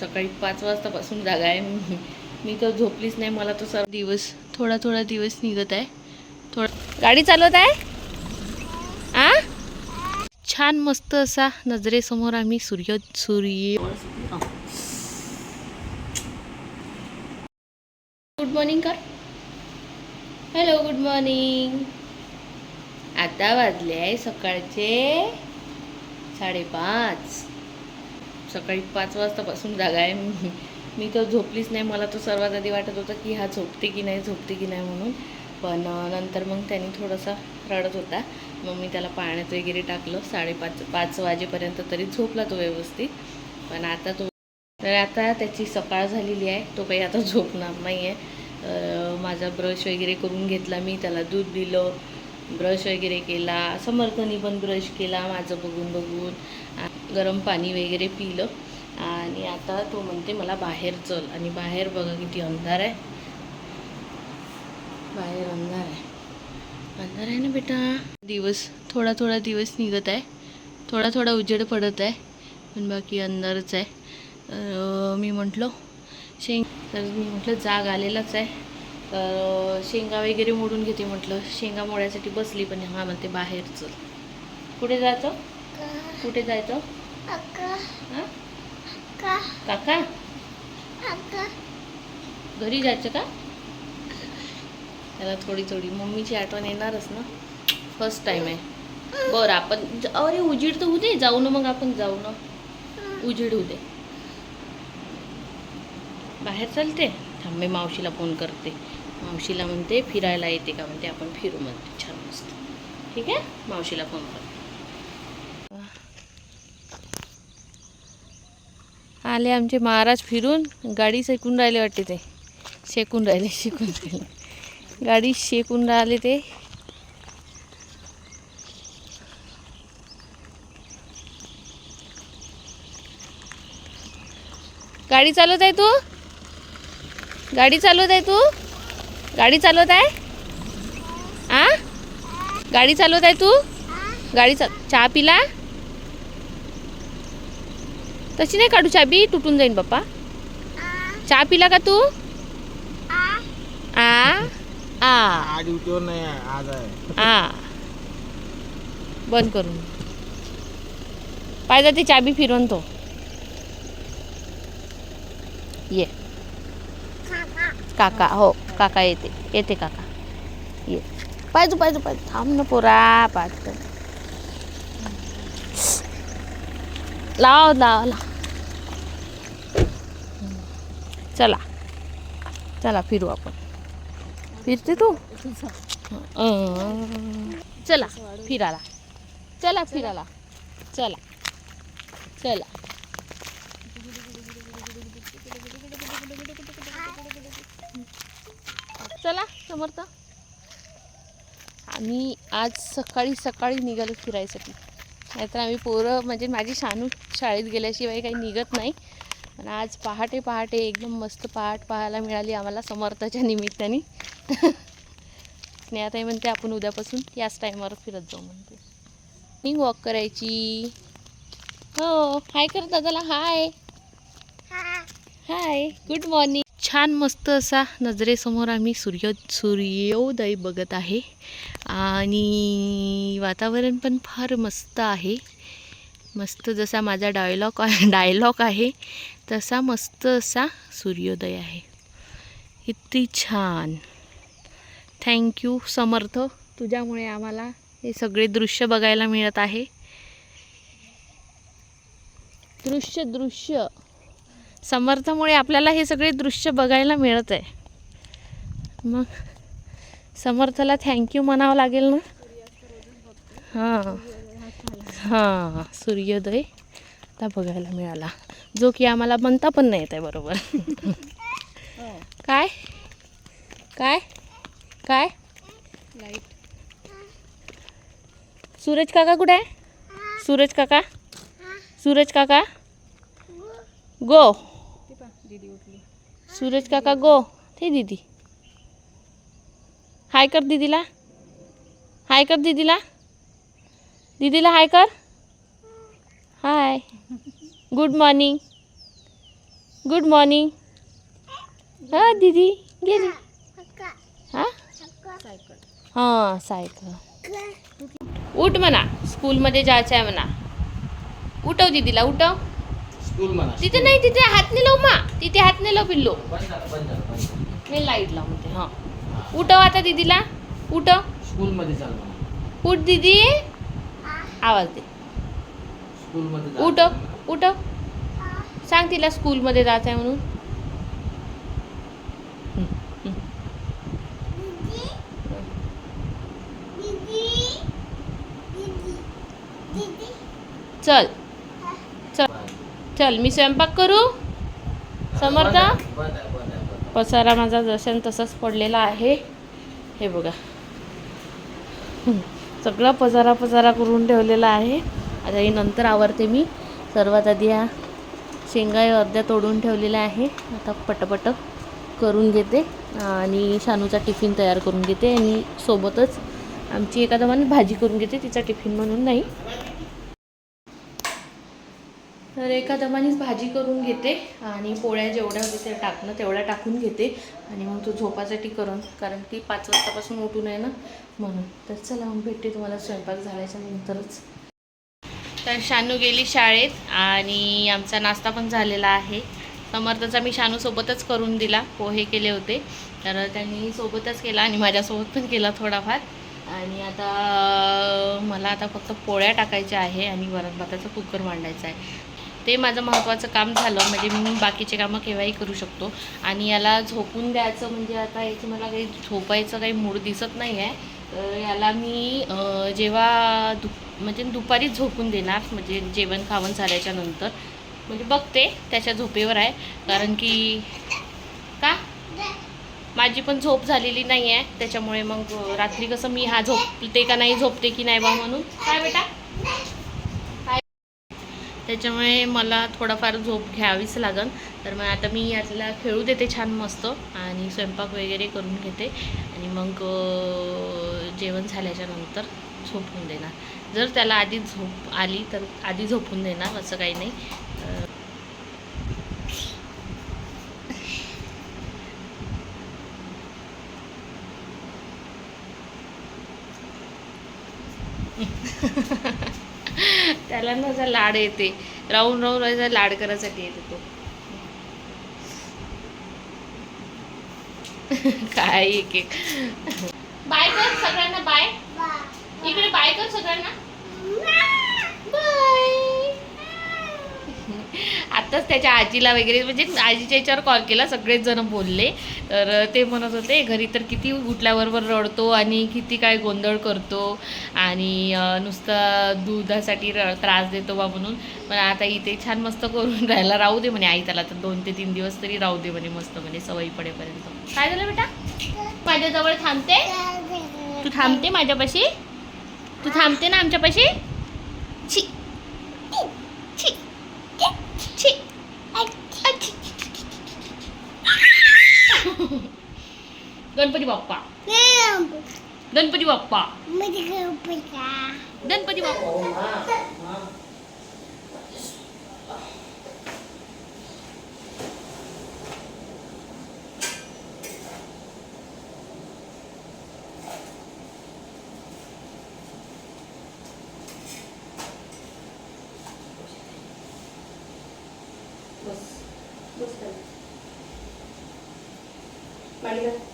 सकाळी पाच वाजतापासून जागा आहे. मी मी तर झोपलीच नाही. मला तर सर्व दिवस थोडा थोडा दिवस निघत आहे. थोडा गाडी चालवत आहे? आ? छान मस्त असा नजरेसमोर आम्ही सूर्य सूर्य गुड मॉर्निंग कर. हॅलो गुड मॉर्निंग आता वाजले आहे सकाळचे साडेपाच. सकाळी पाच वाजतापासून जागा आहे. मी मी तर झोपलीच नाही. मला तर सर्वात आधी वाटत होतं की हा झोपते की नाही झोपते की नाही म्हणून. पण नंतर मग त्यांनी थोडासा रडत होता. मग मी त्याला पाण्यात वगैरे टाकलं. साडेपाच पाच वाजेपर्यंत तरी झोपला तो व्यवस्थित. पण आता तो तर आता त्याची सकाळ झालेली आहे. तो काही आता झोपणार नाही आहे तर माझा ब्रश वगैरे करून घेतला मी. त्याला दूध दिलं. ब्रश वगैरे केला. समर्थनी पण ब्रश केला. माझं बघून बघून. गरम पाणी वगैरे पिलं. आणि आता तो म्हणते मला बाहेर चल. आणि बाहेर बघा किती अंधार आहे. बाहेर अंधार आहे. अंधार आहे ना बेटा? दिवस थोडा थोडा दिवस निघत आहे. थोडा थोडा उजेड पडत आहे. पण बाकी अंधारच आहे. मी म्हटलं शेंग तर मी म्हटलं जाग आलेलाच आहे. तर शेंगा वगैरे मोडून घेते म्हटलं. शेंगा मोडायसाठी बसली पण हा म्हणते बाहेर चल. कुठे जायचं? कुठे जायचं? हां? काका? घरी जायचं का? त्याला थोडी थोडी. मम्मीची आठवण येणारच ना. फर्स्ट टाइम आहे. बरं आपण अरे उजीड तर होऊ दे. जाऊ ना मग आपण जाऊ ना. उजीड होऊ दे. बाहेर चालते? थांब मी मावशीला फोन करते. मावशीला म्हणते फिरायला येते का म्हणते. आपण फिरू म्हणते. छान मस्त. ठीक आहे? मावशीला फोन कर. आले आमचे महाराज फिरून गाडी शेकून राहिले वाटते ते. शेकून राहिले शेकून राहिले. गाडी शेकून राहिले ते. गाडी चालवत आहे तू? गाडी चालवत आहे तू? गाडी चालवत आहे? आ? गाडी चालवत आहे तू? गाडी चा चहा पिला? तशी नाही काढू चाबी? तुटून जाईन बाप्पा. चहा पिला का तू? आ? आ? आज ड्युटीवर नाही आहे आज आहे. आ. बंद करून. पाहिजे ती चाबी फिरवून तो. ये. काका हो काका येते. येते काका. ये. पाहिजे पाहिजे पाहिजे. थांब ना पोरा पाहिजे लाव लाव लाव. चला. चला फिरू आपण. फिरते तू? चला फिरायला. चला फिराला चला. चला. चला समर्थ. आम्ही आज सकाळी सकाळी निघालो फिरायसाठी. नाहीतर आम्ही पोरं म्हणजे माझी शानू शाळेत गेल्याशिवाय काही निघत नाही. आणि आज पहाटे पहाटे एकदम मस्त पहाट पाहायला मिळाली आम्हाला समर्थाच्या निमित्ताने. स्नेहाताई म्हणते आपण उद्यापासून याच टाईमावर फिरत जाऊ म्हणते. मी वॉक करायची. हो हाय कर दादाला हाय हाय गुड मॉर्निंग छान मस्त असा नजरेसमोर आम्ही सूर्य सूर्योदय बघत आहे. आणि वातावरण पण फार मस्त आहे. मस्त जसा माझा डायलॉग डायलॉग आहे तसा मस्त असा सूर्योदय आहे. किती छान. Thank you Samarth. तुझ्यामुळे आम्हाला हे सगळे दृश्य बघायला मिळत आहे. दृश्य दृश्य. समर्थामुळे आपल्याला हे सगळे दृश्य बघायला मिळत आहे. मग समर्थला थँक्यू म्हणावं लागेल ना? हां. हां सूर्योदय. आता बघायला मिळाला. जो की आम्हाला बनता पण नाही येत आहे बरोबर. काय? काय? काय? सूरज काका कुठे आहे? सूरज काका? सूरज काका? गो. सूरज काका गो. ते दीदी. हाय कर दीदीला. हाय कर दीदीला. दीदीला हाय कर. Hi. Good morning good morning हा दीदी गेली हा? हाँ सायकल. उठ म्हणा स्कूलमध्ये जायचं आहे म्हणा. उठव दीदीला उठव. तिथे नाही तिथे हात नाही लाव मा. तिथे हात नाही लाव पिल्लो. मी लाईट लावते हाँ. उठव आता दीदीला. उठव. स्कूलमध्ये उठ दीदी. आवाज दे स्कूलमध्ये. उठव उठव सांग तिला स्कूलमध्ये जायचं आहे म्हणून. चल चल चल मी स्वयंपाक करू समर्थ? पसारा माझा जशान तसाच पडलेला आहे हे बघा. सगळा पजारा पजारा करून ठेवलेला आहे. आता हे नंतर आवरते मी. सर्वात आधी या शेंगा अर्ध्या तोडून ठेवलेल्या आहे. आता पटपट करून घेते आणि शानूचा टिफिन तयार करून घेते आणि सोबतच आमची एखादा मन भाजी करून घेते तिचा टिफिन म्हणून नाही. तर एका दमानेच भाजी करून घेते आणि पोळ्या जेवढ्या होते ते टाकणं तेवढ्या टाकून घेते. आणि मग तो झोपासाठी करून कारण की पाच वाजतापासून उठून आहे ना म्हणून. तर चला मग भेटते तुम्हाला स्वयंपाक झाल्याच्या नंतरच. तर शानू गेली शाळेत आणि आमचा नाश्ता पण झालेला आहे. समर्थचा मी शानूसोबतच करून दिला पोहे केले होते. तर त्यांनी सोबतच केला आणि माझ्यासोबत पण केला थोडाफार. आणि आता मला आता फक्त पोळ्या टाकायच्या आहे आणि वरण भाताचा कुकर मांडायचा आहे. ते माझं महत्त्वाचं काम झालं. म्हणजे मी बाकीचे कामं केव्हाही करू शकतो. आणि याला झोपून द्यायचं म्हणजे आता याची मला काही झोपायचं काही मूड दिसत नाही आहे तर याला मी जेव्हा दु म्हणजे दुपारीच झोपून देणार म्हणजे जेवण खावण झाल्याच्यानंतर. म्हणजे बघते त्याच्या झोपेवर आहे. कारण की का? माझी पण झोप झालेली नाही आहे त्याच्यामुळे मग रात्री कसं मी हा झोपते का नाही झोपते की नाही बा म्हणून? काय बेटा? त्याच्यामुळे मला थोडाफार झोप घ्यावीच लागेल. तर मग आता मी यातला खेळू देते छान मस्त आणि स्वयंपाक वगैरे करून घेते. आणि मग जेवण झाल्याच्यानंतर झोपून देणार. जर त्याला आधी झोप आली तर आधी झोपून देणार असं काही नाही. त्याला ना असा लाड येते. राहून राहून असा लाड करायसाठी येते तो. काय एक एक. बाय कर सगळ्यांना बाय. इकडे बाय कर सगळ्यांना. आत्ताच त्याच्या आजीला वगैरे म्हणजे आजीच्या याच्यावर कॉल केला सगळेच जण बोलले. तर ते म्हणत होते घरी तर किती उठल्याबरोबर रडतो आणि किती काय गोंधळ करतो आणि नुसतं नुसता दुधासाठी र त्रास देतो बा म्हणून. पण आता इथे छान मस्त करून राहायला राहू दे म्हणे आई त्याला तर दोन ते तीन दिवस तरी राहू दे म्हणे मस्त म्हणे सवयी पडेपर्यंत. काय झालं बेटा? माझ्याजवळ थांबते. तू थांबते माझ्यापाशी? तू थांबते ना आमच्यापाशी? छी. गणपती बाप्पा गणपती बाप्पा गणपती बाप्पा बस बस खाली. पाणी घाल. पाणी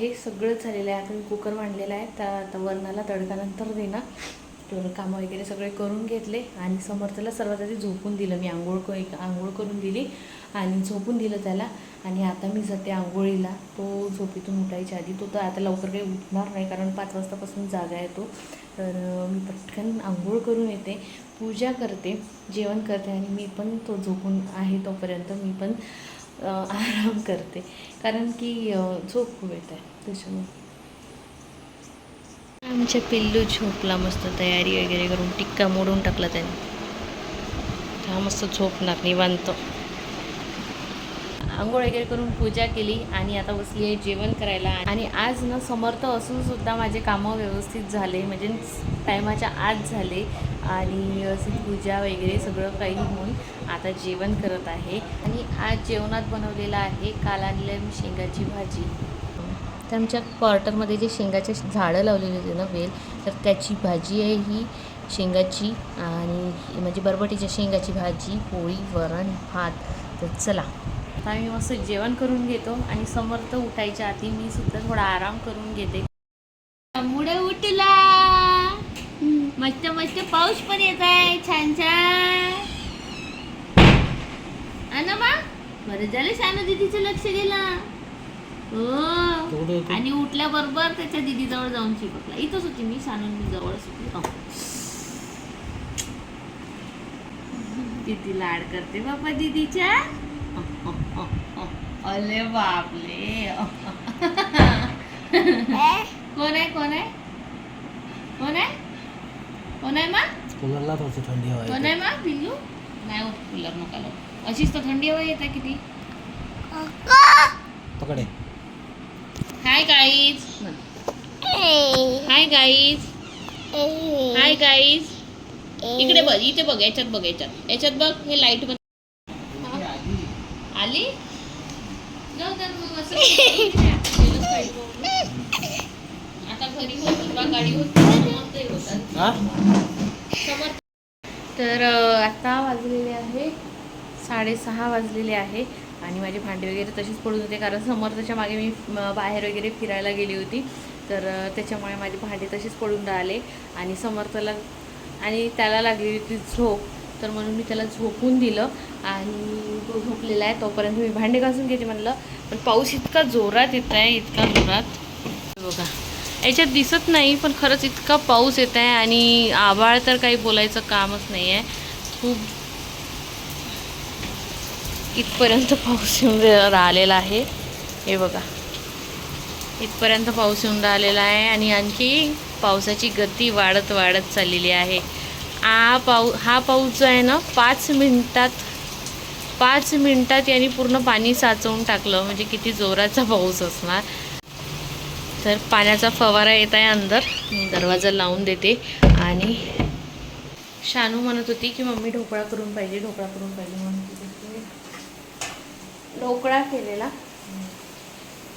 आहे. सगळंच झालेलं आहे. आता मी कुकर मांडलेला आहे. त्या आता वरणाला तडकानंतर देणार तर कामं वगैरे सगळे करून घेतले. आणि समर्थला सर्वात आधी झोपून दिलं. मी आंघोळ क एक आंघोळ करून दिली. आणि झोपून दिलं त्याला. आणि आता मी जाते आंघोळीला. तो झोपेतून उठायच्या आधी. तो तर आता लवकर काही उठणार नाही. कारण पाच वाजतापासून जागा आहे तो. तर मी पटकन आंघोळ करून येते. पूजा करते. जेवण करते. आणि मी पण तो झोपून आहे तोपर्यंत मी पण आराम करते. कारण की झोप खूप येत. आहे त्याच्यामुळे. आमच्या पिल्लू झोपला मस्त तयारी वगैरे करून टिक्का मोडून टाकला त्याने. हा मस्त झोपणार निवांत. आंघोळ वगैरे करून पूजा केली आणि आता बसली आहे जेवण करायला. आणि आज ना समर्थ असून सुद्धा माझे कामं व्यवस्थित झाले म्हणजे टायमाच्या आत झाले आणि व्यवस्थित पूजा वगैरे सगळं काही होऊन आता जेवण करत आहे. आणि आज जेवणात बनवलेलं आहे काल आणलं मी शेंगाची भाजी. तर आमच्या क्वार्टरमध्ये जे शेंगाचे झाडं लावलेले होते ना वेल तर त्याची भाजी आहे ही शेंगाची आणि म्हणजे बरबटीच्या शेंगाची भाजी पोळी वरण भात तर चला. आता मी मस्त जेवण करून घेतो आणि समर्थ उठायच्या आधी मी सुद्धा थोडा आराम करून घेते. मुळे उठला. मस्त मस्त पाऊस पण येत आहे छान छान. ना मा बरं झालं शानू दिदीचं लक्ष गेला. हो. आणि उठल्याबरोबर त्याच्या दीदीजवळ जाऊन चिपकला. इथंच होती मी शानून मी जवळच होती हो. दीदी लाड करते बाबा दीदीच्या. अले बापले कोण आहे कोण आहे? कोण आहे? कोण आहे मा? कूलरला थोडीशी थंडी हवा कोण आहे मा? पिल्लू नाही होत कूलर नका लावू. अशीच तर थंडी हवा येते किती? पकडे hi guys hi guys hi guys इकडे बघ इथे बघ याच्यात बघ याच्यात. याच्यात बघ हे लाइट बघ आली. आता घरी गाडी होत. तर आता वाजलेले आहे साडेसहा वाजलेले आहे. आणि माझे भांडे वगैरे तशीच पडून होते कारण समर्थच्या मागे मी बाहेर वगैरे फिरायला गेली होती. तर त्याच्यामुळे माझे भांडे तशीच पडून राहिले आणि समर्थला आणि त्याला लागलेली होती झोप तर म्हणून मी त्याला झोपून दिलं आणि तो झोपलेला आहे. तोपर्यंत मी भांडे घासून घेते म्हणलं पण पाऊस इतका जोरात येत आहे इतका जोरात. बघा याच्यात दिसत नाही पण खरंच इतका पाऊस येत आहे आणि आभाळ तर काही बोलायचं कामच नाही आहे. खूप इथपर्यंत पाऊस येऊन राहिलेला आहे. हे बघा. इथपर्यंत पाऊस येऊन राहिलेला आहे आणि आणखी पावसाची गती वाढत वाढत चाललेली आहे. हा पाऊ हा पाऊस जो आहे ना पाच मिनटात पाच मिनटात यांनी पूर्ण पाणी साचवून टाकलं. म्हणजे किती जोराचा पाऊस असणार. तर पाण्याचा फवारा येत आहे अंदर. मी दरवाजा लावून देते. आणि शानू म्हणत होती की मम्मी ढोकळा करून पाहिजे ढोकळा करून पाहिजे म्हणून. ढोकळा केलेला.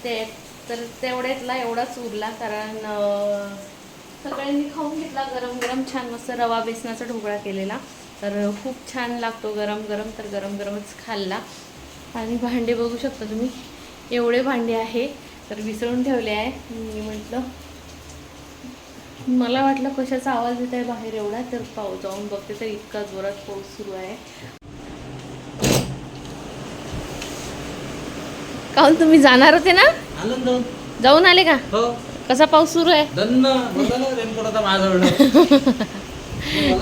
ते तर तेवढ्यातला एवढाच उरला कारण सगळ्यांनी खाऊन घेतला गरम गरम छान मस्त रवा बेसनाचा ढोकळा केलेला. तर खूप छान लागतो गरम गरम तर गरम गरमच खाल्ला. आणि भांडे बघू शकता तुम्ही. एवढे भांडे आहे. तर विसरून ठेवले आहे मी म्हटलं. मला वाटलं कशाचा आवाज येत आहे बाहेर एवढा. तर पाऊस जाऊन बघते तर इतका जोरात पाऊस सुरू आहे. काहून तुम्ही जाणार होते ना? जाऊन. आले का? हो. कसा पाऊस सुरू आहे?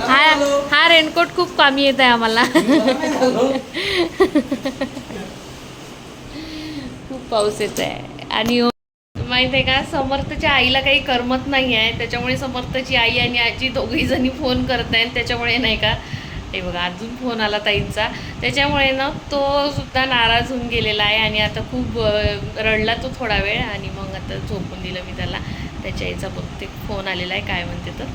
हा हा रेनकोट खूप कामी येत आहे आम्हाला. खूप पाऊस येत आहे. आणि माहीत आहे का समर्थच्या आईला काही करमत नाही आहे त्याच्यामुळे समर्थची आई आणि आजी दोघी जणी फोन करत आहेत त्याच्यामुळे नाही का हे बघा अजून फोन आला ताईंचा. त्याच्यामुळे ना तो सुद्धा नाराज होऊन गेलेला आहे आणि आता खूप रडला तो थोडा वेळ आणि मग आता झोपून दिलं मी त्याला. त्याच्या आईचा बघते फोन आलेला आहे काय म्हणते तर?